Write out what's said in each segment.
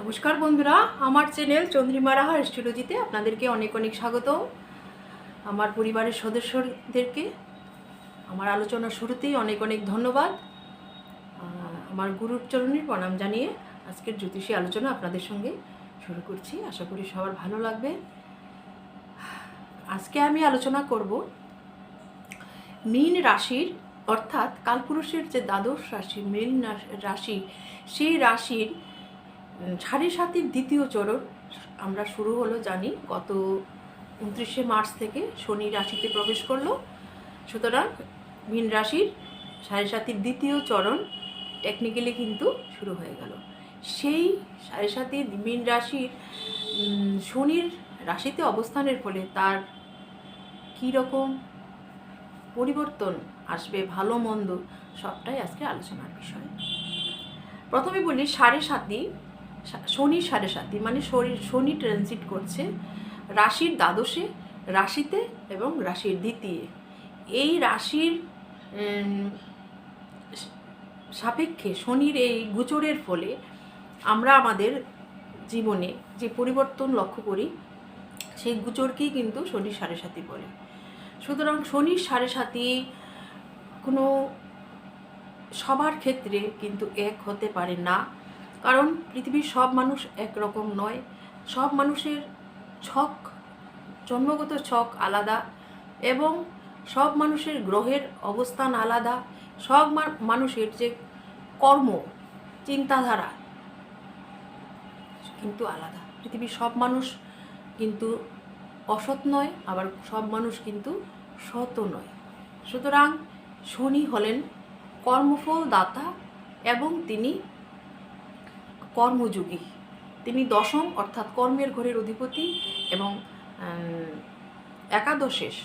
নমস্কার বন্ধুরা, আমার চ্যানেল চন্দ্রিমা রাহা স্টুডিওজিতে আপনাদেরকে অনেক অনেক স্বাগত আমার পরিবারের সদস্যদেরকে আমার আলোচনার শুরুতেই অনেক অনেক ধন্যবাদ। আমার গুরুর চরণের প্রণাম জানিয়ে আজকের জ্যোতিষী আলোচনা আপনাদের সঙ্গে শুরু করছি। আশা করি সবার ভালো লাগবে। আজকে আমি আলোচনা করব মীন রাশির, অর্থাৎ কালপুরুষের যে দ্বাদশ রাশি, মীন রাশি, সেই রাশির সাড়ে সাতির দ্বিতীয় চরণ আমরা শুরু হলো জানি গত উনত্রিশে মার্চ থেকে শনি রাশিতে প্রবেশ করল। সুতরাং মীন রাশির সাড়ে সাতির দ্বিতীয় চরণ টেকনিক্যালি কিন্তু শুরু হয়ে গেল। সেই সাড়ে সাতির মীন রাশির শনির রাশিতে অবস্থানের ফলে তার কী রকম পরিবর্তন আসবে, ভালো, মন্দ সবটাই আজকে আলোচনার বিষয়। প্রথমে বলি সাড়ে সাতি শনি সাড়ে সাতি মানে শনি শনি ট্রানজিট করছে রাশির দ্বাদশে, রাশিতে এবং রাশির দ্বিতীয়। এই রাশির সাপেক্ষে শনির এই গোচরের ফলে আমরা আমাদের জীবনে যে পরিবর্তন লক্ষ্য করি, সেই গোচরকেই কিন্তু শনির সাড়ে সাতি বলে। সুতরাং শনির সাড়ে সাতি কোনো সবার ক্ষেত্রে কিন্তু এক হতে পারে না। কারণ পৃথিবীর সব মানুষ একরকম নয়। সব মানুষের ছক, জন্মগত ছক আলাদা এবং সব মানুষের গ্রহের অবস্থান আলাদা। সব মানুষের যে কর্ম, চিন্তাধারা কিন্তু আলাদা। পৃথিবীর সব মানুষ কিন্তু অসৎ নয়, আবার সব মানুষ কিন্তু সত নয়। সুতরাং শনি হলেন কর্মফল দাতা এবং তিনি কর্মযোগী। তিনি দশম, অর্থাৎ কর্মের ঘরের অধিপতি এবং একাদশেষ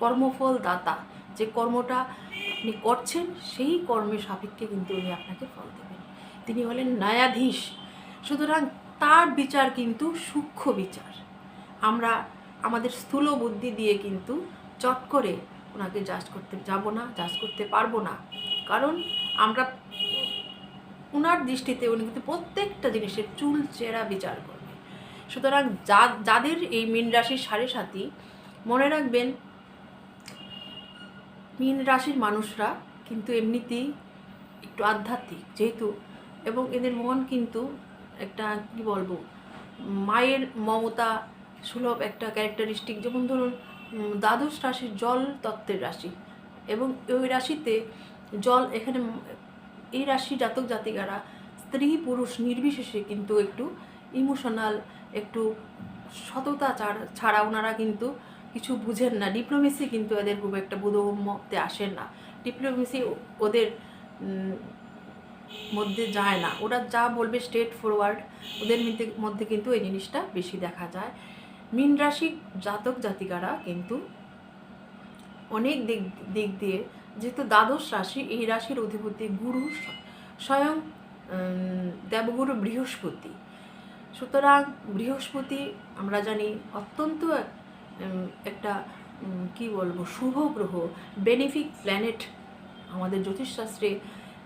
কর্মফল দাতা যে কর্মটা আপনি করছেন, সেই কর্মের সাপেক্ষে কিন্তু উনি আপনাকে ফল দেবেন। তিনি হলেন ন্যায়াধীশ। সুতরাং তার বিচার কিন্তু সূক্ষ্ম বিচার। আমরা আমাদের স্থূল বুদ্ধি দিয়ে কিন্তু চট করে ওনাকে জাজ করতে যাব না জাজ করতে পারব না। কারণ আমরা ওনার দৃষ্টিতে উনি কিন্তু প্রত্যেকটা জিনিসের চুল, চেরা বিচার করবে। সুতরাং যাদের এই মীন রাশির সাড়ে সাথী মনে রাখবেন, মীন রাশির মানুষরা কিন্তু এমনিতেই একটু আধ্যাত্মিক যেহেতু, এবং এদের মন কিন্তু একটা, কি বলব, মায়ের মমতা সুলভ একটা ক্যারেক্টারিস্টিক যেমন ধরুন দ্বাদশ রাশির জল তত্ত্বের রাশি, এবং ওই রাশিতে জল এখানে এই রাশি জাতক জাতিকারা স্ত্রী, পুরুষ নির্বিশেষে কিন্তু একটু ইমোশনাল একটু সততা ছাড়া- ওনারা কিন্তু কিছু বুঝেন না। ডিপ্লোমেসি কিন্তু এদের খুব একটা বোধগম্যতে আসেন না। ডিপ্লোমেসি ওদের মধ্যে যায় না। ওরা যা বলবে স্ট্রেট ফরওয়ার্ড ওদের মধ্যে মধ্যে কিন্তু এই জিনিসটা বেশি দেখা যায়। মীন রাশি জাতক জাতিকারা কিন্তু অনেক দিক দিক দিয়ে যেহেতু দ্বাদশ রাশি, এই রাশির অধিপতি গুরু স্বয়ং দেবগুরু বৃহস্পতি। সুতরাং বৃহস্পতি আমরা জানি অত্যন্ত এক- একটা কি বলব, শুভ গ্রহ বেনিফিক প্ল্যানেট আমাদের জ্যোতিষশাস্ত্রে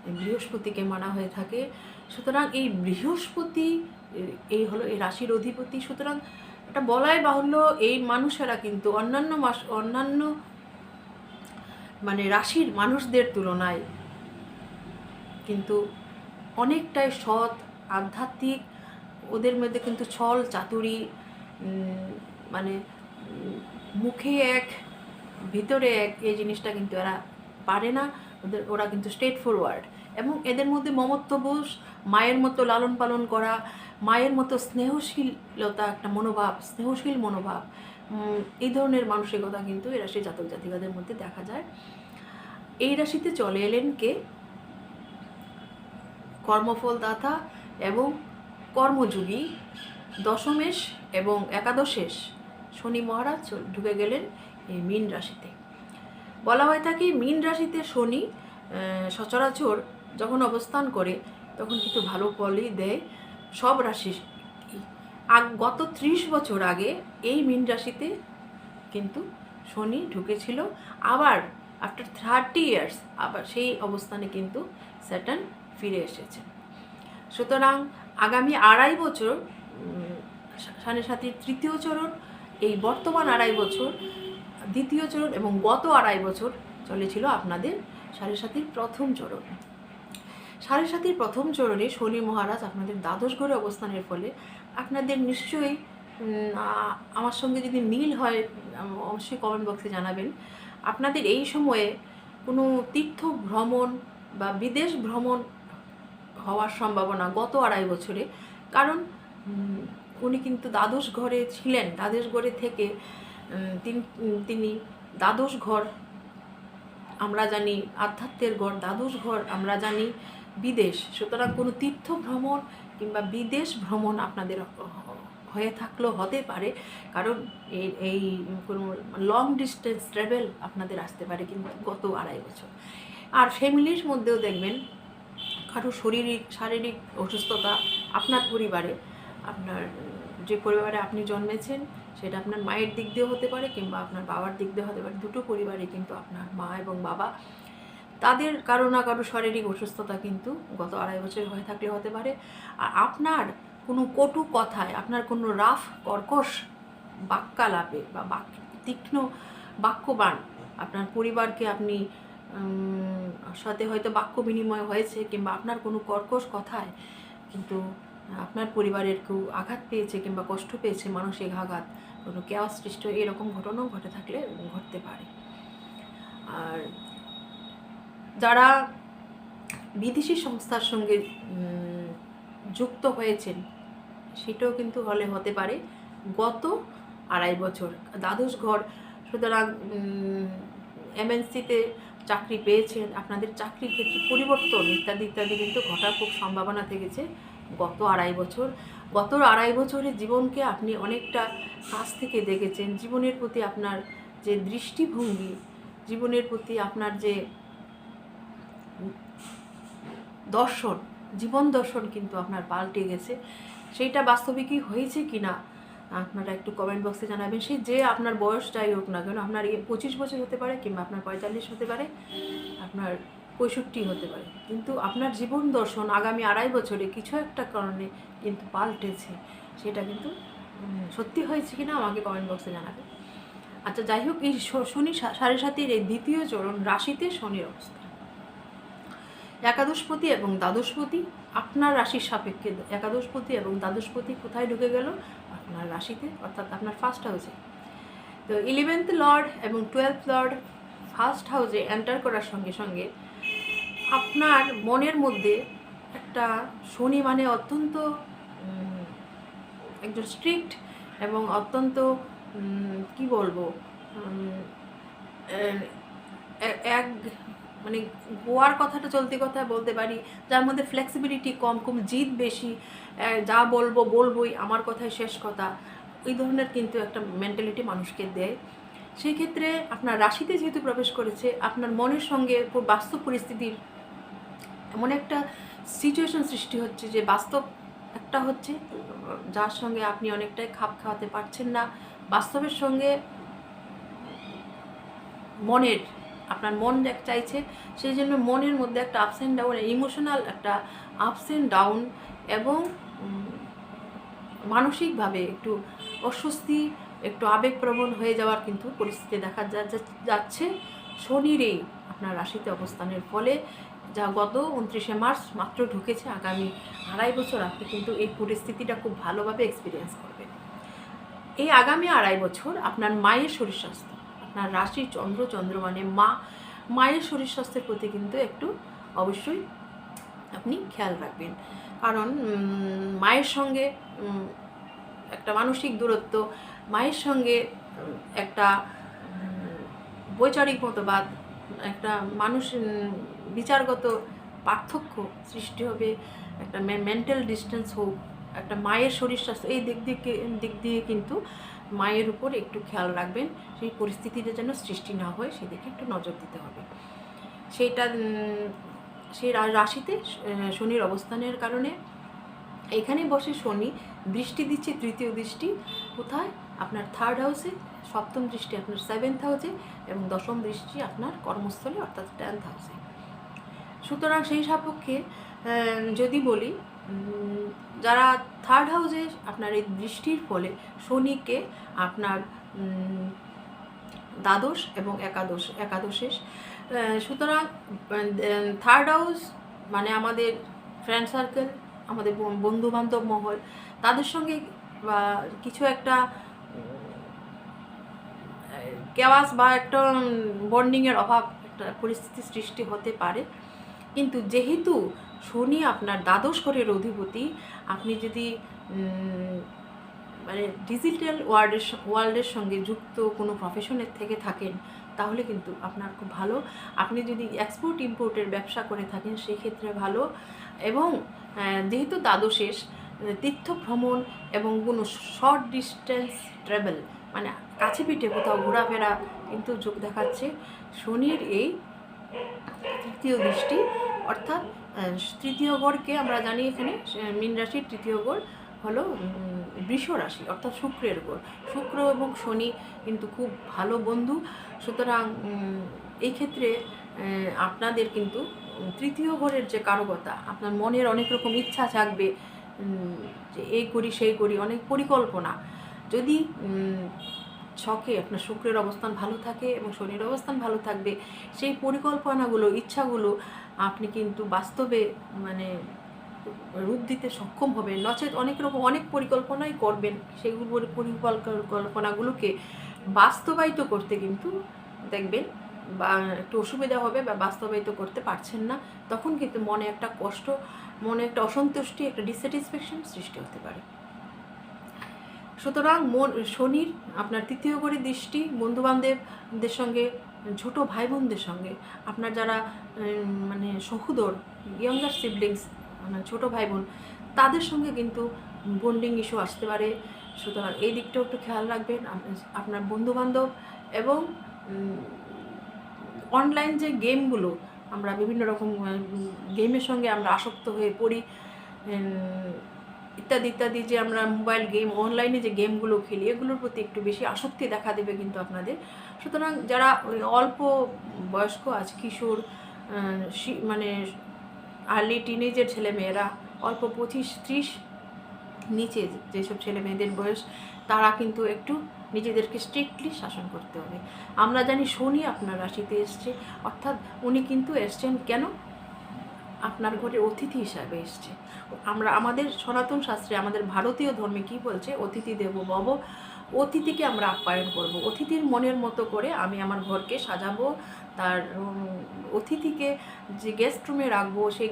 বৃহস্পতিকে মানা হয়ে থাকে। সুতরাং এই বৃহস্পতি, এই হলো এই রাশির অধিপতি। সুতরাং এটা বলাই বাহুল্য এই মানুষেরা কিন্তু অন্যান্য মাস, অন্যান্য মানে রাশির মানুষদের তুলনায় কিন্তু অনেকটাই সৎ, আধ্যাত্মিক, ওদের মধ্যে কিন্তু ছল, চাতুরি মানে মুখে এক, ভিতরে এক, এই জিনিসটা কিন্তু এরা পারে না। ওদের, ওরা কিন্তু স্ট্রেট ফরওয়ার্ড এবং এদের মধ্যে মমত্ববোধ মায়ের মতো লালন পালন করা, মায়ের মতো স্নেহশীলতা, একটা মনোভাব, স্নেহশীল মনোভাব। এই ধরনের মানসিকতা কিন্তু এই রাশির জাতক জাতিকাদের মধ্যে দেখা যায়। এই রাশিতে চলে এলেন কে? কর্মফলদাতা এবং কর্মযোগী দশমেশ এবং একাদশেশ শনি মহারাজ ঢুকে গেলেন এই মীন রাশিতে। বলা হয় থাকে মীন রাশিতে শনি সচরাচর যখন অবস্থান করে তখন কিন্তু ভালো ফলই দেয়। সব রাশি আগ, গত ত্রিশ বছর আগে এই মীন রাশিতে কিন্তু শনি ঢুকেছিল। আবার আফটার থার্টি ইয়ার্স আবার সেই অবস্থানে কিন্তু স্যাটার্ন ফিরে এসেছে। সুতরাং আগামী আড়াই বছর সাড়ে সাতির তৃতীয় চরণ, এই বর্তমান আড়াই বছর, দ্বিতীয় চরণ এবং গত আড়াই বছর চলেছিল আপনাদের সাড়ে সাতির প্রথম চরণ। সাড়ে সাতির প্রথম চরণে শনি মহারাজ আপনাদের দ্বাদশ ঘরে অবস্থানের ফলে আপনাদের নিশ্চয়ই আমার সঙ্গে যদি মিল হয় অবশ্যই কমেন্ট বক্সে জানাবেন। আপনাদের এই সময়ে কোনো তীর্থ ভ্রমণ বা বিদেশ ভ্রমণ হওয়ার সম্ভাবনা গত আড়াই বছরে, কারণ উনি কিন্তু দ্বাদশ ঘরে ছিলেন। দ্বাদশ ঘরে থেকে তিন- দ্বাদশ ঘর, আমরা জানি আধ্যাত্মের ঘর, দ্বাদশ ঘর আমরা জানি বিদেশ, সুতরাং কোনো তীর্থ ভ্রমণ কিংবা বিদেশ ভ্রমণ আপনাদের হয়ে থাকলেও হতে পারে। কারণ এই এই কোনো লং ডিস্টেন্স ট্রাভেল আপনাদের আসতে পারে কিন্তু গত আড়াই বছর। আর ফ্যামিলির মধ্যেও দেখবেন, কারও শারীরিক শারীরিক অসুস্থতা আপনার পরিবারে, আপনার যে পরিবারে আপনি জন্মেছেন, সেটা আপনার মায়ের দিক দিয়ে হতে পারে কিংবা আপনার বাবার দিক দিয়ে হতে পারে। দুটো পরিবারে কিন্তু আপনার মা এবং বাবা তাদের কারও না কারও শারীরিক অসুস্থতা কিন্তু গত আড়াই বছর হয়ে থাকলে হতে পারে। আর আপনার কোনো কটু কথায়, আপনার কোনো রাফ, কর্কশ বাক্যালাপে বা বাক্য তীক্ষ্ণ বাক্যবান আপনার পরিবারকে আপনি সাথে হয়তো বাক্য বিনিময় হয়েছে কিংবা আপনার কোনো কর্কশ কথায় কিন্তু আপনার পরিবারের কেউ আঘাত পেয়েছে কিংবা কষ্ট পেয়েছে, মানসিক আঘাত, কোনো কেওয়াস সৃষ্টি এরকম ঘটনাও ঘটে থাকলে ঘটতে পারে। আর যারা বিদেশি সংস্থার সঙ্গে যুক্ত হয়েছেন, সেটাও কিন্তু হলে হতে পারে। গত আড়াই বছর, দ্বাদশ ঘর, সুতরাং এমএনসিতে চাকরি পেয়েছেন, আপনাদের চাকরির ক্ষেত্রে পরিবর্তন ইত্যাদি ইত্যাদি কিন্তু ঘটার খুব সম্ভাবনা থেকেছে গত আড়াই বছর। গত আড়াই বছরের জীবনকে আপনি অনেকটা কাছ থেকে দেখেছেন। জীবনের প্রতি আপনার যে দৃষ্টিভঙ্গি, জীবনের প্রতি আপনার যে দর্শন, জীবন দর্শন কিন্তু আপনার পাল্টে গেছে। সেইটা বাস্তবিকই হয়েছে কি না আপনারা একটু কমেন্ট বক্সে জানাবেন। সেই যে আপনার বয়স যাই হোক না কেন, আপনার পঁচিশ বছর হতে পারে কিংবা আপনার পঁয়তাল্লিশ হতে পারে, আপনার পঁয়ষট্টি হতে পারে। কিন্তু আপনার জীবন দর্শন আগামী আড়াই বছরে কিছু একটা কারণে কিন্তু পাল্টেছে। সেটা কিন্তু সত্যি হয়েছে কিনা আমাকে কমেন্ট বক্সে জানাবেন। আচ্ছা যাই হোক, এই শনি সাড়ে সাতির এই দ্বিতীয় চরণ রাশিতে শনির অবস্থা। একাদশপতি এবং দ্বাদশপতি, আপনার রাশির সাপেক্ষে একাদশপতি এবং দ্বাদশপতি কোথায় ঢুকে গেল? আপনার রাশিতে, অর্থাৎ আপনার ফার্স্ট হাউসে তো ইলেভেন্থ লর্ড এবং টুয়েলভ লর্ড ফার্স্ট হাউসে এন্টার করার সঙ্গে সঙ্গে আপনার মনের মধ্যে একটা শনি মানে অত্যন্ত একজন স্ট্রিক্ট এবং অত্যন্ত কি বলব? এক মানে গোয়ার কথাটা চলতি কথা বলতে পারি, যার মধ্যে ফ্লেক্সিবিলিটি কম কম জিদ বেশি যা বলব বলবোই, আমার কথাই শেষ কথা। ওই ধরনের কিন্তু একটা মেন্টালিটি মানুষকে দেয়। সেই ক্ষেত্রে আপনার রাশিতে যেহেতু প্রবেশ করেছে, আপনার মনের সঙ্গে বাস্তব পরিস্থিতির এমন একটা সিচুয়েশন সৃষ্টি হচ্ছে যে বাস্তব একটা হচ্ছে, যার সঙ্গে আপনি অনেকটাই খাপ খাওয়াতে পারছেন না। বাস্তবের সঙ্গে মনের আপনার মন এক চাইছে, সেই জন্য মনের মধ্যে একটা আপস অ্যান্ড ডাউন ইমোশনাল একটা আপস অ্যান্ড ডাউন এবং মানসিকভাবে একটু অস্বস্তি, একটু আবেগপ্রবণ হয়ে যাওয়ার কিন্তু পরিস্থিতি দেখা যাচ্ছে। শনির এই আপনার রাশিতে অবস্থানের ফলে যা গত উনত্রিশে মার্চ মাত্র ঢুকেছে, আগামী আড়াই বছর আপনি কিন্তু এই পরিস্থিতিটা খুব ভালোভাবে এক্সপিরিয়েন্স করবেন। এই আগামী আড়াই বছর আপনার মায়ের শরীর স্বাস্থ্য আপনার রাশি চন্দ্র চন্দ্র মানে মা, মায়ের শরীর স্বাস্থ্যের প্রতি কিন্তু একটু অবশ্যই আপনি খেয়াল রাখবেন। কারণ মায়ের সঙ্গে একটা মানসিক দূরত্ব, মায়ের সঙ্গে একটা বৈচারিক মতবাদ, একটা মানুষ বিচারগত পার্থক্য সৃষ্টি হবে, একটা মেন্টাল ডিস্টেন্স হোক, একটা মায়ের শরীর স্বাস্থ্য, এই দিক দিকে, দিক দিয়ে কিন্তু মায়ের উপর একটু খেয়াল রাখবেন, সেই পরিস্থিতিটা যেন সৃষ্টি না হয়, সেদিকে একটু নজর দিতে হবে। সেইটা সেই রাশিতে শনির অবস্থানের কারণে এখানে বসে শনি দৃষ্টি দিচ্ছে, তৃতীয় দৃষ্টি কোথায়? আপনার থার্ড হাউসে সপ্তম দৃষ্টি আপনার সেভেন্থ হাউসে এবং দশম দৃষ্টি আপনার কর্মস্থলে অর্থাৎ টেন্থ হাউসে সুতরাং সেই সাপেক্ষে যদি বলি যারা থার্ড হাউসে আপনার এই দৃষ্টির ফলে শনিকে আপনার দ্বাদশ এবং একাদশ, একাদশের সুতরাং থার্ড হাউস মানে আমাদের ফ্রেন্ড সার্কেল আমাদের বন্ধু বান্ধব মহল, তাদের সঙ্গে বা কিছু একটা কেওয়াস বা একটা বন্ডিংয়ের অভাব, একটা পরিস্থিতি সৃষ্টি হতে পারে। কিন্তু যেহেতু শনি আপনার দ্বাদশ ঘরের অধিপতি। আপনি যদি মানে ডিজিটাল ওয়ার্ল্ডের ওয়ার্ল্ডের সঙ্গে যুক্ত কোনো প্রফেশনের থেকে থাকেন, তাহলে কিন্তু আপনার খুব ভালো। আপনি যদি এক্সপোর্ট ইম্পোর্টের ব্যবসা করে থাকেন সেই ক্ষেত্রে ভালো। এবং যেহেতু দ্বাদশেষ তীর্থ ভ্রমণ এবং কোনো শর্ট ডিস্টেন্স ট্রাভেল মানে কাছে পিঠে কোথাও ঘোরাফেরা কিন্তু যোগ দেখাচ্ছে, শনির এই তৃতীয় দৃষ্টি, অর্থাৎ তৃতীয় গড়কে আমরা জানি এখানে মীন রাশির তৃতীয় গড় হলো বৃষ রাশি, অর্থাৎ শুক্রের গড়। শুক্র এবং শনি কিন্তু খুব ভালো বন্ধু। সুতরাং এই ক্ষেত্রে আপনাদের কিন্তু তৃতীয় ঘরের যে কারকতা, আপনার মনের অনেক রকম ইচ্ছা থাকবে যে এই করি, সেই করি, অনেক পরিকল্পনা। যদি ছকে আপনার শুক্রের অবস্থান ভালো থাকে এবং শনির অবস্থান ভালো থাকবে, সেই পরিকল্পনাগুলো, ইচ্ছাগুলো আপনি কিন্তু বাস্তবে মানে রূপ দিতে সক্ষম হবেন। নচেত অনেক রকম, অনেক পরিকল্পনাই করবেন। সেগুলো পরিকল্পনাগুলোকে বাস্তবায়িত করতে কিন্তু দেখবেন, বা একটু অসুবিধা হবে বা বাস্তবায়িত করতে পারছেন না, তখন কিন্তু মনে একটা কষ্ট, মনে একটা অসন্তুষ্টি, একটা ডিস্যাটিসফ্যাকশন সৃষ্টি হতে পারে। সুতরাং মন, শনির আপনার তৃতীয় করে দৃষ্টি, বন্ধুবান্ধবদের সঙ্গে ছোট ভাই বোনদের সঙ্গে। আপনার যারা মানে সহুদর ইয়ঙ্গার সিবলিংস মানে ছোটো ভাই বোন তাদের সঙ্গে কিন্তু বন্ডিং ইস্যু আসতে পারে। সুতরাং এই দিকটাও একটু খেয়াল রাখবেন। আপ- আপনার বন্ধুবান্ধব এবং অনলাইন যে গেমগুলো আমরা বিভিন্ন রকম গেমের সঙ্গে আমরা আসক্ত হয়ে পড়ি। ইত্যাদি ইত্যাদি যে আমরা মোবাইল গেম অনলাইনে যে গেমগুলো খেলি, এগুলোর প্রতি একটু বেশি আসক্তি দেখা দেবে কিন্তু আপনাদের। সুতরাং যারা অল্প বয়স্ক আছে কিশোর মানে আর্লি টিনেজের ছেলেমেয়েরা, অল্প পঁচিশ, ত্রিশ নিচে যেসব ছেলে মেয়েদের বয়স, তারা কিন্তু একটু নিজেদেরকে স্ট্রিক্টলি শাসন করতে হবে। আমরা জানি শনি আপনার রাশিতে এসছে, অর্থাৎ উনি কিন্তু এসছেন কেন? আপনার ঘরে অতিথি হিসাবে এসছে। আমরা, আমাদের সনাতন শাস্ত্রে আমাদের ভারতীয় ধর্মে কি বলছে? অতিথি দেব ভব। অতিথিকে আমরা আপ্যায়ন করব। অতিথির মনের মতো করে আমি আমার ঘরকে সাজাবো। তার অতিথিকে যে গেস্ট রুমে রাখব, সেই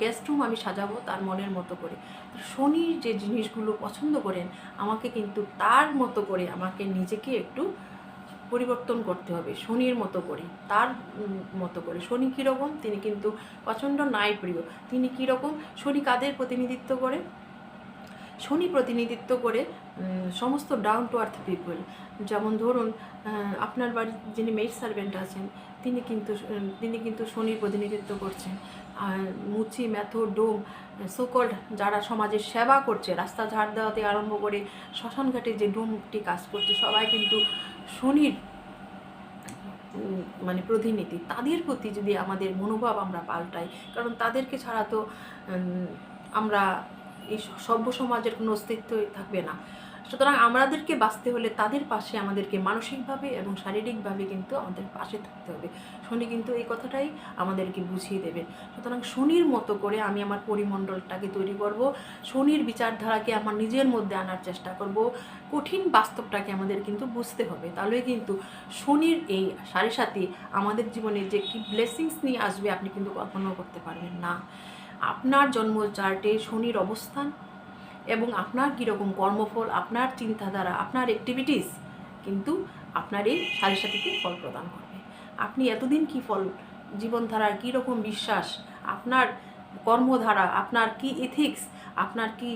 গেস্ট রুম আমি সাজাবো তার মনের মতো করে। শনি যে জিনিসগুলো পছন্দ করেন, আমাকে কিন্তু তার মতো করে আমাকে নিজেকে একটু পরিবর্তন করতে হবে, শনির মতো করে, তার মতো করে। শনি কীরকম? তিনি কিন্তু প্রচণ্ড ন্যায় প্রিয় তিনি কীরকম? শনি কাদের প্রতিনিধিত্ব করে? শনি প্রতিনিধিত্ব করে সমস্ত ডাউন টু আর্থ পিপল যেমন ধরুন আপনার বাড়ির যিনি মেড সার্ভেন্ট আছেন, তিনি কিন্তু তিনি কিন্তু শনির প্রতিনিধিত্ব করছেন। আর মুচি, ম্যাথো, ডোম সুকল্ড যারা সমাজের সেবা করছে, রাস্তা ঝাড় দেওয়াতে আরম্ভ করে, শ্মশানঘাটে যে ডোমটি কাজ করছে, সবাই কিন্তু শনির মানে প্রতিনিধি, তাদের প্রতি যদি আমাদের মনোভাব আমরা পাল্টাই, কারণ তাদেরকে ছাড়া তো আমরা এই সভ্য সমাজের কোনো অস্তিত্বই থাকবে না। সুতরাং আমাদেরকে বাঁচতে হলে তাদের পাশে আমাদেরকে মানসিকভাবে এবং শারীরিকভাবে কিন্তু আমাদের পাশে থাকতে হবে। শনি কিন্তু এই কথাটাই আমাদেরকে বুঝিয়ে দেবে। সুতরাং শনির মতো করে আমি আমার পরিমণ্ডলটাকে তৈরি করব। শনির বিচারধারাকে আমার নিজের মধ্যে আনার চেষ্টা করব। কঠিন বাস্তবটাকে আমাদের কিন্তু বুঝতে হবে। তাহলে কিন্তু শনির এই সাড়ে সাথে আমাদের জীবনে যে কি ব্লেসিংস নিয়ে আসবে আপনি কিন্তু কল্পনাও করতে পারবেন না। আপনার জন্ম চার্টে শনির অবস্থান এবং আপনার কীরকম কর্মফল, আপনার চিন্তাধারা, আপনার অ্যাক্টিভিটিস কিন্তু আপনার এই সাড়ে সাথীতে ফল প্রদান করবে। আপনি এতদিন কি ফল, জীবনধারার কীরকম বিশ্বাস, আপনার কর্মধারা, আপনার কি এথিক্স আপনার কি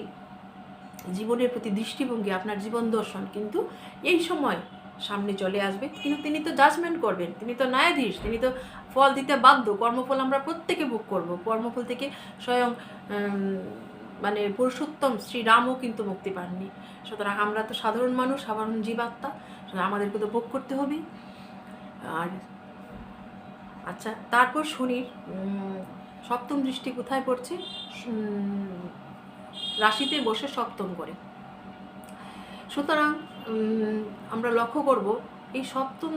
জীবনের প্রতি দৃষ্টিভঙ্গি, আপনার জীবন দর্শন কিন্তু এই সময় সামনে চলে আসবে। কিন্তু তিনি তো জাজমেন্ট করবেন, তিনি তো ন্যায়াধীশ, তিনি তো ফল দিতে বাধ্য। কর্মফল আমরা প্রত্যেকে ভোগ করব। কর্মফল থেকে স্বয়ং মানে পুরুষোত্তম শ্রীরামও কিন্তু মুক্তি পাননি। সুতরাং আমরা তো সাধারণ মানুষ, সাধারণ জীবাত্মা আমাদেরকে তো ভোগ করতে হবে। আর আচ্ছা তারপর শনির সপ্তম দৃষ্টি কোথায় পড়ছে? রাশিতে বসে সপ্তম করে। সুতরাং আমরা লক্ষ্য করব, এই সপ্তম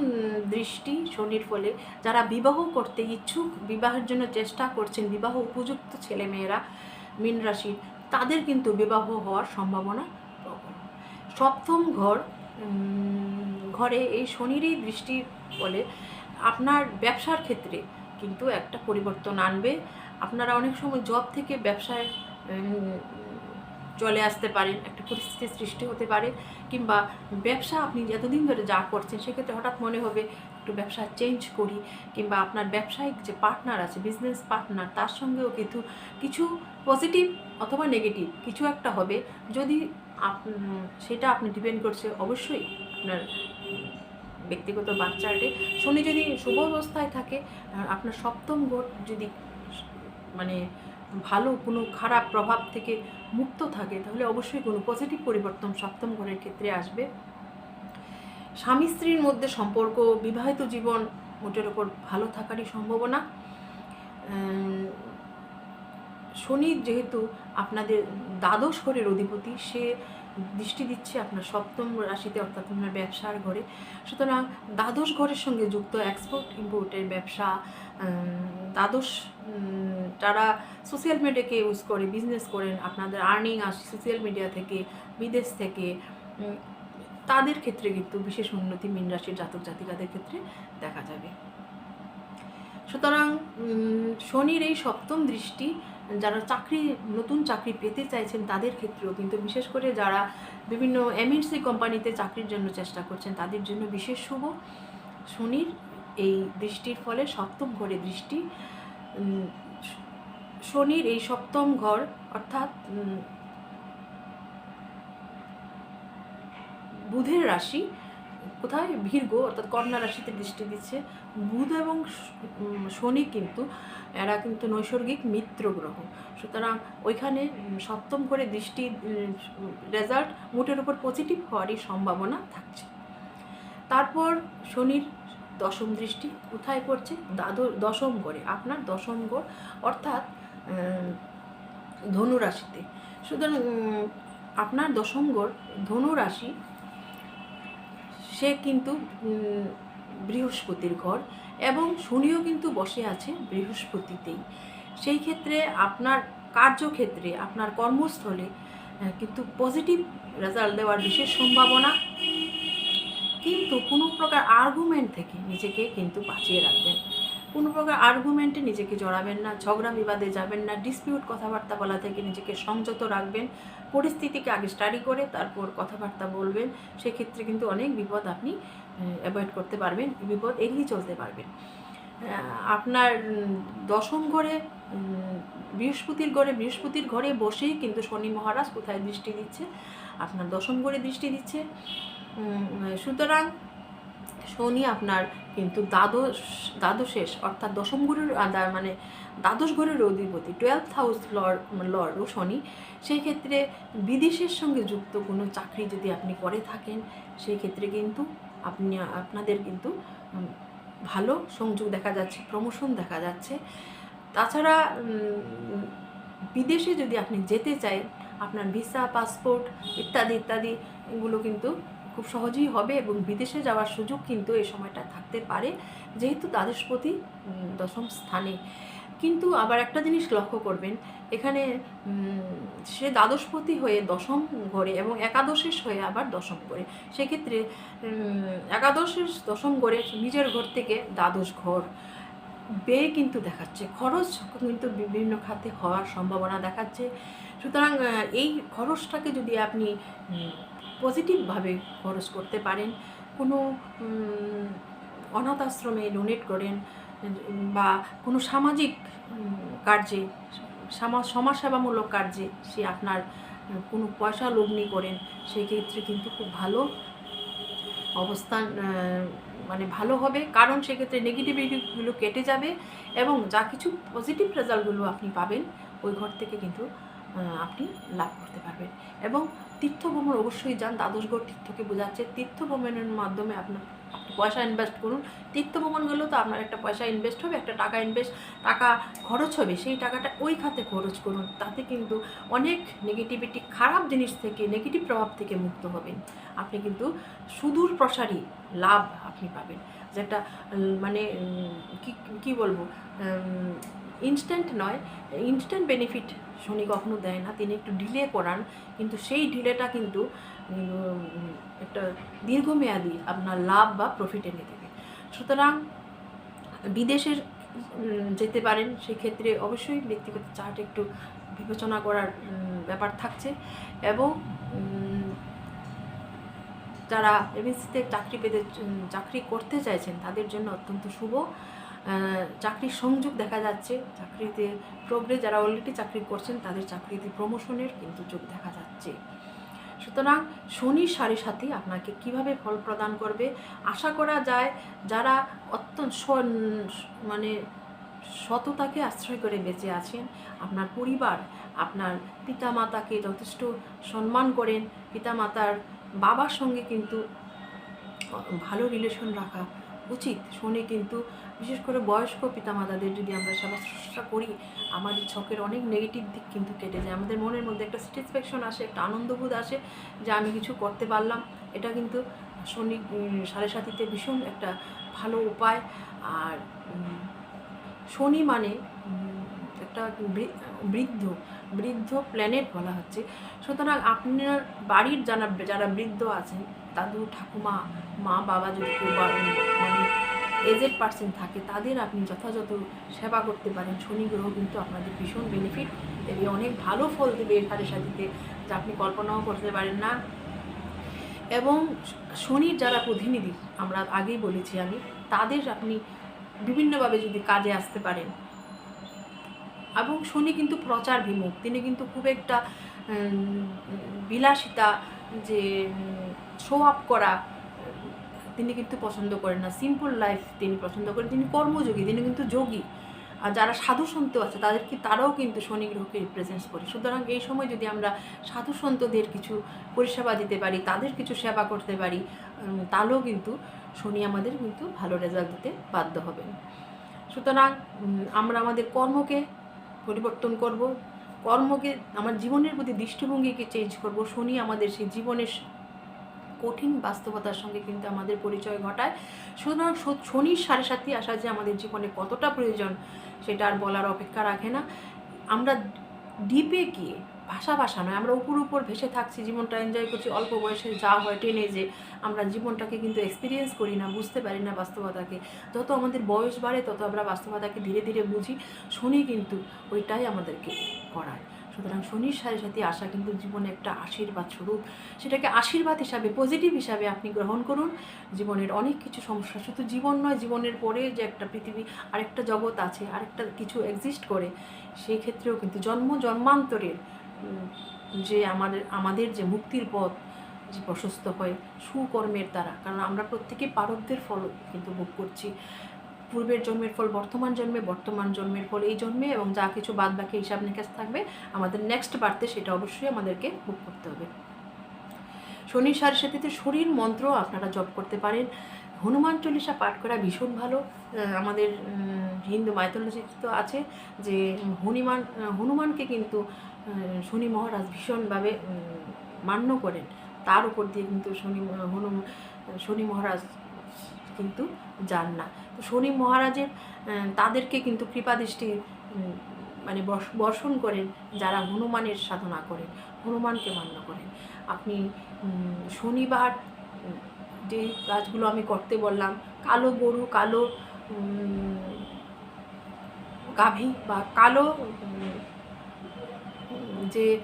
দৃষ্টি শনির ফলে যারা বিবাহ করতে ইচ্ছুক, বিবাহের জন্য চেষ্টা করছেন, বিবাহ উপযুক্ত ছেলেমেয়েরা মীন রাশির, তাদের কিন্তু বিবাহ হওয়ার সম্ভাবনা সপ্তম ঘর ঘরে এই শনিরই দৃষ্টির বলে আপনার ব্যবসার ক্ষেত্রে কিন্তু একটা পরিবর্তন আনবে। আপনারা অনেক সময় জব থেকে ব্যবসায় চলে আসতে পারেন, একটা পরিস্থিতির সৃষ্টি হতে পারে, কিংবা ব্যবসা আপনি এতদিন ধরে যা করছেন, সেক্ষেত্রে হঠাৎ মনে হবে একটু ব্যবসা চেঞ্জ করি, কিংবা আপনার ব্যবসায়িক যে পার্টনার আছে বিজনেস পার্টনার তার সঙ্গেও কিন্তু কিছু পজিটিভ অথবা নেগেটিভ কিছু একটা হবে। যদি আপ, সেটা আপনি ডিপেন্ড করছে অবশ্যই আপনার ব্যক্তিগত বাচ্চাটে শনি যদি শুভ অবস্থায় থাকে আপনার সপ্তম ঘর যদি মানে ভালো কোনো খারাপ প্রভাব থেকে মুক্ত থাকে, তাহলে অবশ্যই কোনো পজিটিভ পরিবর্তন সপ্তম ঘরের ক্ষেত্রে আসবে। স্বামী স্ত্রীর মধ্যে সম্পর্ক, বিবাহিত জীবন মোটের ওপর ভালো থাকারই সম্ভাবনা। শনি যেহেতু আপনাদের দ্বাদশ ঘরের অধিপতি, সে দৃষ্টি দিচ্ছে আপনার সপ্তম রাশিতে, অর্থাৎ আপনার ব্যবসার ঘরে। সুতরাং দ্বাদশ ঘরের সঙ্গে যুক্ত এক্সপোর্ট ইম্পোর্টের ব্যবসা দ্বাদশ যারা সোশ্যাল মিডিয়াকে ইউজ করে বিজনেস করেন, আপনাদের আর্নিং আসে সোশ্যাল মিডিয়া থেকে, বিদেশ থেকে তাদের ক্ষেত্রে কিন্তু বিশেষ উন্নতি মীন রাশির জাতক জাতিকাদের ক্ষেত্রে দেখা যাবে। সুতরাং শনির এই সপ্তম দৃষ্টি, যারা চাকরি, নতুন চাকরি পেতে চাইছেন তাদের ক্ষেত্রেও কিন্তু বিশেষ করে যারা বিভিন্ন এমএনসি কোম্পানিতে চাকরির জন্য চেষ্টা করছেন তাদের জন্য বিশেষ শুভ। শনির এই দৃষ্টির ফলে সপ্তম ঘরে দৃষ্টি শনির এই সপ্তম ঘর, অর্থাৎ বুধের রাশি, কোথায়? ভীর্গ, অর্থাৎ কন্যা রাশিতে দৃষ্টি দিচ্ছে। বুধ এবং শনি কিন্তু, এরা কিন্তু নৈসর্গিক মিত্র গ্রহ। সুতরাং ওইখানে সপ্তম করে দৃষ্টি রেজাল্ট মোটের উপর পজিটিভ হওয়ারই সম্ভাবনা থাকছে। তারপর শনির দশম দৃষ্টি কোথায় পড়ছে? দ্বাদশ, দশম ঘরে, আপনার দশম ঘর, অর্থাৎ ধনু রাশিতে। সুতরাং আপনার দশম ঘর ধনু রাশি, সে কিন্তু বৃহস্পতির ঘর এবং শনিও কিন্তু বসে আছে বৃহস্পতিতেই। সেই ক্ষেত্রে আপনার কার্যক্ষেত্রে, আপনার কর্মস্থলে কিন্তু পজিটিভ রেজাল্ট দেওয়ার বিশেষ সম্ভাবনা। কিন্তু কোনো প্রকার আর্গুমেন্ট থেকে নিজেকে কিন্তু বাঁচিয়ে রাখবেন। কোনো প্রকার আর্গুমেন্টে নিজেকে জড়াবেন না, ঝগড়া বিবাদে যাবেন না ডিসপিউট কথাবার্তা বলা থেকে নিজেকে সংযত রাখবেন, পরিস্থিতিকে আগে স্টাডি করে তারপর কথাবার্তা বলবেন, সেক্ষেত্রে কিন্তু অনেক বিপদ আপনি অ্যাভয়েড করতে পারবেন, বিপদ এড়িয়ে চলতে পারবেন। আপনার দশম ঘরে বৃহস্পতির ঘরে বৃহস্পতির ঘরে বসেই কিন্তু শনি মহারাজ কোথায় দৃষ্টি দিচ্ছে? আপনার দশম ঘরে দৃষ্টি দিচ্ছে। সুতরাং শনি আপনার কিন্তু দ্বাদশ দ্বাদশেষ অর্থাৎ দশম গুরুর মানে দ্বাদশ ঘরের অধিপতি টুয়েলভ হাউস লর্ড লর্ড ও শনি সেই ক্ষেত্রে বিদেশের সঙ্গে যুক্ত কোনো চাকরি যদি আপনি করে থাকেন সেই ক্ষেত্রে কিন্তু আপনি, আপনাদের কিন্তু ভালো সংযোগ দেখা যাচ্ছে প্রমোশন দেখা যাচ্ছে। তাছাড়া বিদেশে যদি আপনি যেতে চাই, আপনার ভিসা পাসপোর্ট ইত্যাদি ইত্যাদি, এগুলো কিন্তু খুব সহজেই হবে এবং বিদেশে যাওয়ার সুযোগ কিন্তু এই সময়টা থাকতে পারে, যেহেতু দ্বাদশপতি দশম স্থানে। কিন্তু আবার একটা জিনিস লক্ষ্য করবেন, এখানে সে দ্বাদশপতি হয়ে দশম ঘরে এবং একাদশেষ হয়ে আবার দশম ঘরে। সেক্ষেত্রে একাদশের দশম ঘরে নিজের ঘর থেকে দ্বাদশ ঘর ব্যয় কিন্তু দেখাচ্ছে। খরচ কিন্তু বিভিন্ন খাতে হওয়ার সম্ভাবনা দেখাচ্ছে। সুতরাং এই খরচটাকে যদি আপনি পজিটিভভাবে খরচ করতে পারেন, কোনো অনাথ আশ্রমে ডোনেট করেন, বা কোনো সামাজিক কার্যে সমাজসেবামূলক কার্যে সে আপনার, কোনো পয়সা লগ্নি করেন, সেই ক্ষেত্রে কিন্তু খুব ভালো অবস্থান মানে ভালো হবে। কারণ সেক্ষেত্রে নেগেটিভিটিগুলো কেটে যাবে এবং যা কিছু পজিটিভ রেজাল্টগুলো আপনি পাবেন, ওই ঘর থেকে কিন্তু আপনি লাভ করতে পারবেন। এবং তীর্থ ভ্রমণ অবশ্যই যান। দ্বাদশগড় তীর্থকে বোঝাচ্ছে। তীর্থ ভ্রমণের মাধ্যমে আপনার আপনি পয়সা ইনভেস্ট করুন। তীর্থ ভ্রমণ গেলেও তো আপনার একটা পয়সা ইনভেস্ট হবে, একটা টাকা ইনভেস্ট টাকা খরচ হবে। সেই টাকাটা ওই খাতে খরচ করুন। তাতে কিন্তু অনেক নেগেটিভিটি খারাপ জিনিস থেকে নেগেটিভ প্রভাব থেকে মুক্ত হবেন। আপনি কিন্তু সুদূর প্রসারী লাভ আপনি পাবেন। যেটা মানে কি কি বলব? ইনস্ট্যান্ট নয় ইনস্ট্যান্ট বেনিফিট শনি কখনো দেয় না, তিনি একটু ডিলে করান, কিন্তু সেই ডিলেটা কিন্তু একটা দীর্ঘমেয়াদী আপনার লাভ বা প্রফিট এনে দেবে। সুতরাং বিদেশের যেতে পারেন, সেক্ষেত্রে অবশ্যই ব্যক্তিগত চার্ট একটু বিবেচনা করার ব্যাপার থাকছে এবং যারা এমএসসিতে চাকরি পেতে চাকরি করতে চাইছেন, তাদের জন্য অত্যন্ত শুভ। চাকরির সংযোগ দেখা যাচ্ছে। চাকরিতে প্রোগ্রেস যারা অলরেডি চাকরি করছেন, তাদের চাকরিতে প্রমোশনের কিন্তু যোগ দেখা যাচ্ছে। সুতরাং শনির সাড়ে সাথে আপনাকে কীভাবে ফল প্রদান করবে? আশা করা যায় যারা অত্যন্ত মানে সততাকে আশ্রয় করে বেঁচে আছেন, আপনার পরিবার, আপনার পিতামাতাকে যথেষ্ট সম্মান করেন। পিতামাতার বাবার সঙ্গে কিন্তু ভালো রিলেশন রাখা উচিত। শনি কিন্তু বিশেষ করে বয়স্ক পিতামাতাদের যদি আমরা সেবা শুশ্রূষা করি, আমাদের ছকের অনেক নেগেটিভ দিক কিন্তু কেটে যায়। আমাদের মনের মধ্যে একটা স্যাটিসফ্যাকশন আসে, একটা আনন্দবোধ আসে যে আমি কিছু করতে পারলাম। এটা কিন্তু শনি সাড়ে সাতিতে ভীষণ একটা ভালো উপায়। আর শনি মানে একটা বৃদ্ধ বৃদ্ধ প্ল্যানেট বলা হচ্ছে। সুতরাং আপনার বাড়ির যারা যারা বৃদ্ধ আছেন দাদু ঠাকুমা, মা, বাবা যদি কেউ মানে এজেড পার্সন থাকে, তাদের আপনি যথাযথ সেবা করতে পারেন। শনি গ্রহ কিন্তু আপনাদের ভীষণ বেনিফিট দেবে অনেক ভালো ফল দেবে এর সাথে সাথে যা আপনি কল্পনাও করতে পারেন না। এবং শনির যারা প্রতিনিধি, আমরা আগেই বলেছি আমি, তাদের আপনি বিভিন্নভাবে যদি কাজে আসতে পারেন। এবং শনি কিন্তু প্রচার বিমুখ। তিনি কিন্তু খুব একটা বিলাসিতা, যে শো আপ করা তিনি কিন্তু পছন্দ করেন না। সিম্পল লাইফ তিনি পছন্দ করেন। তিনি কর্মযোগী, তিনি কিন্তু যোগী। আর যারা সাধু সন্ত আছে, তাদেরকে, তারাও কিন্তু শনি গ্রহকে রিপ্রেজেন্ট করে। সুতরাং এই সময় যদি আমরা সাধু সন্তদের কিছু পরিষেবা দিতে পারি, তাদের কিছু সেবা করতে পারি তাহলেও কিন্তু শনি আমাদের কিন্তু ভালো রেজাল্ট দিতে বাধ্য হবেন। সুতরাং আমরা আমাদের কর্মকে পরিবর্তন করব, কর্মকে, আমার জীবনের প্রতি দৃষ্টিভঙ্গিকে চেঞ্জ করব। শনি আমাদের সেই জীবনের কঠিন বাস্তবতার সঙ্গে কিন্তু আমাদের পরিচয় ঘটায়। সুতরাং শনির সাড়ে সাথে আসা যে আমাদের জীবনে কতটা প্রয়োজন, সেটা আর বলার অপেক্ষা রাখে না। আমরা ডিপে গিয়ে, ভাষা ভাষা নয়, আমরা উপর উপর ভেসে থাকছি, জীবনটা এনজয় করছি, অল্প বয়সে যা হয় টেনে যে আমরা জীবনটাকে কিন্তু এক্সপিরিয়েন্স করি না, বুঝতে পারি না বাস্তবতাকে। যত আমাদের বয়স বাড়ে, তত আমরা বাস্তবতাকে ধীরে ধীরে বুঝি। শুনি কিন্তু ওইটাই আমাদেরকে করায়। সুতরাং শনির সাথে সাথে আসা কিন্তু জীবনে একটা আশীর্বাদ স্বরূপ। সেটাকে আশীর্বাদ হিসাবে পজিটিভ হিসাবে আপনি গ্রহণ করুন। জীবনের অনেক কিছু সমস্যা, শুধু জীবন নয়, জীবনের পরে যে একটা পৃথিবী, আরেকটা জগৎ আছে, আরেকটা কিছু এক্সিস্ট করে, সেই ক্ষেত্রেও কিন্তু জন্ম, জন্মান্তরের যে আমাদের আমাদের যে মুক্তির পথ, যে প্রশস্ত হয়, সুকর্মের দ্বারা। কারণ আমরা প্রত্যেকে পারব্যের ফল কিন্তু ভোগ করছি। পূর্বের জন্মের ফল, বর্তমান জন্মে, বর্তমান জন্মের ফল এই জন্মে এবং যা কিছু বাদ বাকি হিসাব নিকাশ থাকবে, আমাদের নেক্সট বার্থে সেটা অবশ্যই আমাদেরকে ভোগ করতে হবে। শনির সাড়ে সাথে শরীর মন্ত্র আপনারা জপ করতে পারেন। হনুমান চল্লিশা পাঠ করা ভীষণ ভালো। আমাদের হিন্দু মাইথোলজিতে তো আছে যে হনুমান হনুমানকে কিন্তু শনি মহারাজ ভীষণভাবে মান্য করেন। তার উপর দিয়ে কিন্তু শনি হনু শনি মহারাজ কিন্তু যান না। তো শনি মহারাজের তাদেরকে কিন্তু কৃপাদৃষ্টি মানে বর্ষ- বর্ষণ করেন যারা হনুমানের সাধনা করেন, হনুমানকে মান্য করেন। আপনি শনিবার যে কাজগুলো আমি করতে বললাম, কালো গরু, কালো গাভী বা কালো যে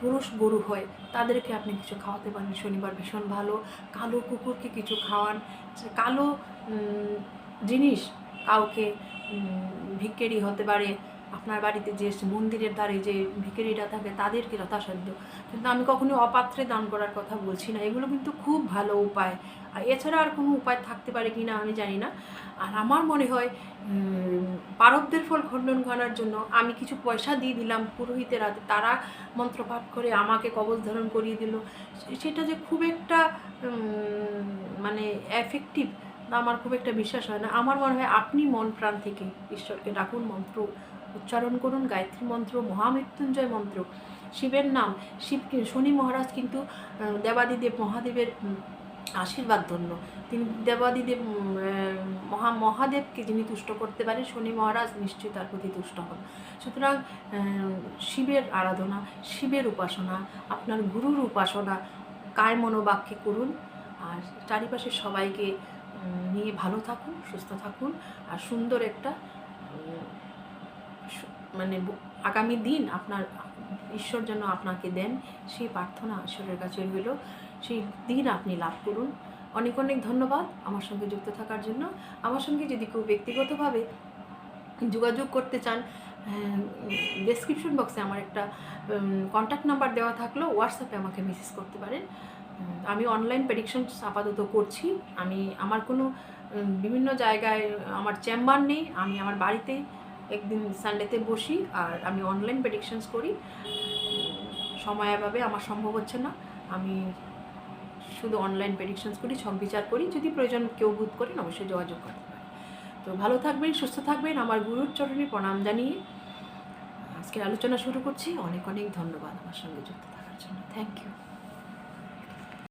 পুরুষ গরু হয়, তাদেরকে আপনি কিছু খাওয়াতে পারেন। শনিবার ভীষণ ভালো। কালো কুকুরকে কিছু খাওয়ান কালো জিনিস কাউকে ভিক্ষেরি হতে পারে। আপনার বাড়িতে যে মন্দিরের ধারে যে ভিখারিরা থাকে, তাদেরকে যথাসাধ্য। কিন্তু আমি কখনো অপাত্রে দান করার কথা বলছি না। এগুলো কিন্তু খুব ভালো উপায়। আর এছাড়া আর কোনো উপায় থাকতে পারে কি না আমি জানি না। আর আমার মনে হয় পারবদের ফল খণ্ডন করার জন্য আমি কিছু পয়সা দিয়ে দিলাম পুরোহিতের হাতে। তারা মন্ত্রপাঠ করে আমাকে কবচ ধারণ করিয়ে দিল। সেটা যে খুব একটা মানে এফেক্টিভ আমার খুব একটা বিশ্বাস হয় না। আমার মনে হয় আপনি মন প্রাণ থেকে ঈশ্বরকে ডাকুন মন্ত্র উচ্চারণ করুন, গায়ত্রী মন্ত্র, মহামৃত্যুঞ্জয় মন্ত্র। শিবের নাম শিব শনি মহারাজ কিন্তু দেবাদিদেব মহাদেবের আশীর্বাদ ধন্য। তিনি দেবাদিদেব মহা, মহাদেবকে যিনি তুষ্ট করতে পারেন, শনি মহারাজ নিশ্চয়ই তার প্রতি তুষ্ট হন। সুতরাং শিবের আরাধনা, শিবের উপাসনা, আপনার গুরুর উপাসনা কায় মনোবাক্যে করুন। আর চারিপাশের সবাইকে নিয়ে ভালো থাকুন, সুস্থ থাকুন। আর সুন্দর একটা মানে আগামী দিন আপনার, ঈশ্বর যেন আপনাকে দেন, সেই প্রার্থনা ঈশ্বরের কাছে রইল। সেই দিন আপনি লাভ করুন। অনেক অনেক ধন্যবাদ আমার সঙ্গে যুক্ত থাকার জন্য। আমার সঙ্গে যদি কেউ ব্যক্তিগতভাবে যোগাযোগ করতে চান ডেসক্রিপশন বক্সে আমার একটা কন্ট্যাক্ট নাম্বার দেওয়া থাকলেও হোয়াটসঅ্যাপে আমাকে মেসেজ করতে পারেন। আমি অনলাইন প্রেডিকশন আপাতত করছি। আমি, আমার কোনো বিভিন্ন জায়গায় আমার চেম্বার নেই। আমি আমার বাড়িতে একদিন সানডেতে বসি আর আমি অনলাইন প্রেডিকশনস করি। উম, সময়াভাবে আমার সম্ভব হচ্ছে না। আমি শুধু অনলাইন প্রেডিকশনস করি সব বিচার করি। যদি প্রয়োজন কেউ বোধ করেন অবশ্যই যোগাযোগ করতে পারেন। তো ভালো থাকবেন সুস্থ থাকবেন। আমার গুরুর চরণে প্রণাম জানিয়ে আজকের আলোচনা শুরু করছি। অনেক অনেক ধন্যবাদ আমার সঙ্গে যুক্ত থাকার জন্য। Thank you